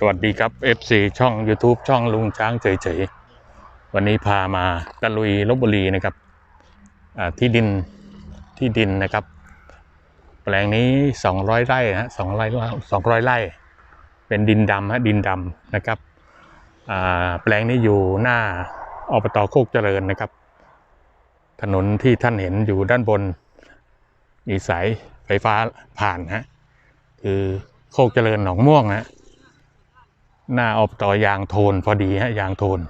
สวัสดีครับ FC ช่อง YouTube ช่องลุงช้างเฉยๆ วันนี้พามาตะลุยลบบุรีนะครับที่ดินที่ดินนะครับ แปลงนี้ 200 ไร่ฮะ200ไร่200ไร่ เป็นดินดำฮะดินดำนะครับแปลงนี้อยู่หน้าอบตโคกเจริญนะครับ ถนนที่ท่านเห็นอยู่ด้านบน มีสายไฟฟ้าผ่านฮะคือโคกเจริญหนองม่วงฮะ หน้าอบตยางโทนพอดีฮะยางโทน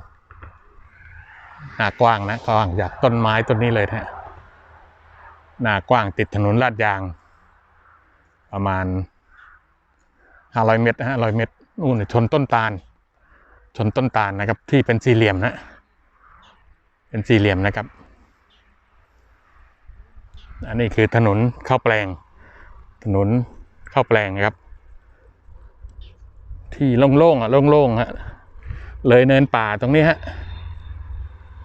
หน้ากว้างนะกว้างจากต้นไม้ต้นนี้เลยนะฮะหน้ากว้างติดถนนลาดยาง ประมาณห้าร้อยเมตรนะฮะร้อยเมตรนู่นชนต้นตาล ชนต้นตาลนะครับ ที่เป็นสี่เหลี่ยมนะเป็นสี่เหลี่ยมนะครับ อันนี้คือถนนเข้าแปลง ถนนเข้าแปลงนะครับ ที่โล่งๆอะโล่งๆฮะเลยเนินป่าตรงนี้ฮะ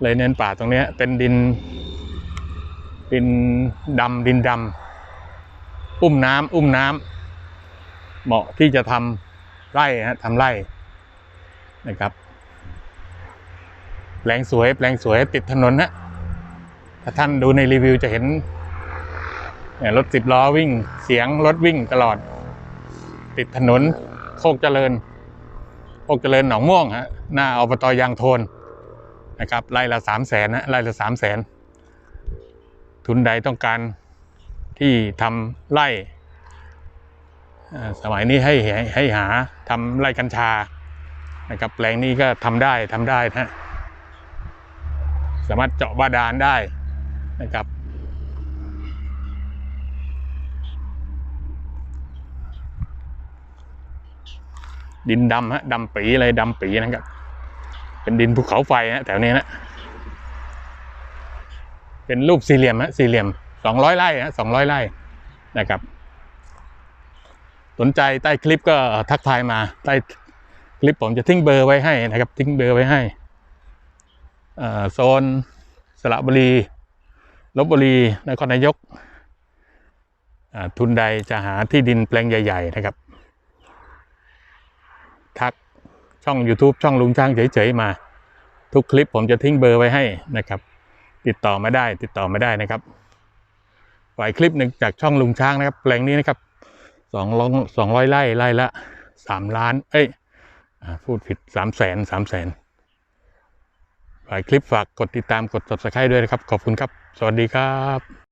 เลยเนินป่าตรงนี้เป็นดิน ดินดำดินดำอุ้มน้ำอุ้มน้ำเหมาะที่จะทำไร่ฮะทำไร่นะครับแปลงสวยแปลงสวยติดถนนฮะถ้าท่านดูในรีวิวจะเห็นรถสิบล้อวิ่งเสียงรถวิ่งตลอด ติดถนน โคกเจริญโคกเจริญหนองม่วงฮะหน้าอบตยางโทนนะครับไร่ละสามแสนนะไร่ละสามแสนทุนใดต้องการที่ทำไร่อ่อสมัยนี้ให้ให้ให้หาทำไร่กัญชานะครับแปลงนี้ก็ทำได้ทำได้นะฮะสามารถเจาะบาดาลได้นะครับ ดินดำฮะดำปีเลยดำปีนะครับ เป็นดินภูเขาไฟฮะแถวนี้นะเป็นรูปสี่เหลี่ยมฮะสี่เหลี่ยมสองร้อยไร่ฮะสองร้อยไร่นะครับ สนใจใต้คลิปก็ทักทายมาใต้คลิปผมจะทิ้งเบอร์ไว้ให้นะครับ ทิ้งเบอร์ไว้ให้โซนสระบุรีลบบุรีนครนายกทุนใดจะหาที่ดินแปลงใหญ่ ๆ นะครับ ทักช่อง YouTube ช่องลุงช้างเฉยๆมา ทุกคลิปผมจะทิ้งเบอร์ไว้ให้นะครับ ติดต่อมาได้ติดต่อมาได้นะครับปล่อยคลิปหนึ่งจากช่องลุงช้างนะครับ แปลงนี้นะครับสองร้อยสองร้อยไร่ไร่ละสามล้าน เอ้ยพูดผิดสามแสนสามแสนปล่อยคลิปฝากกดติดตามกด subscribe ด้วยนะครับ ขอบคุณครับ สวัสดีครับ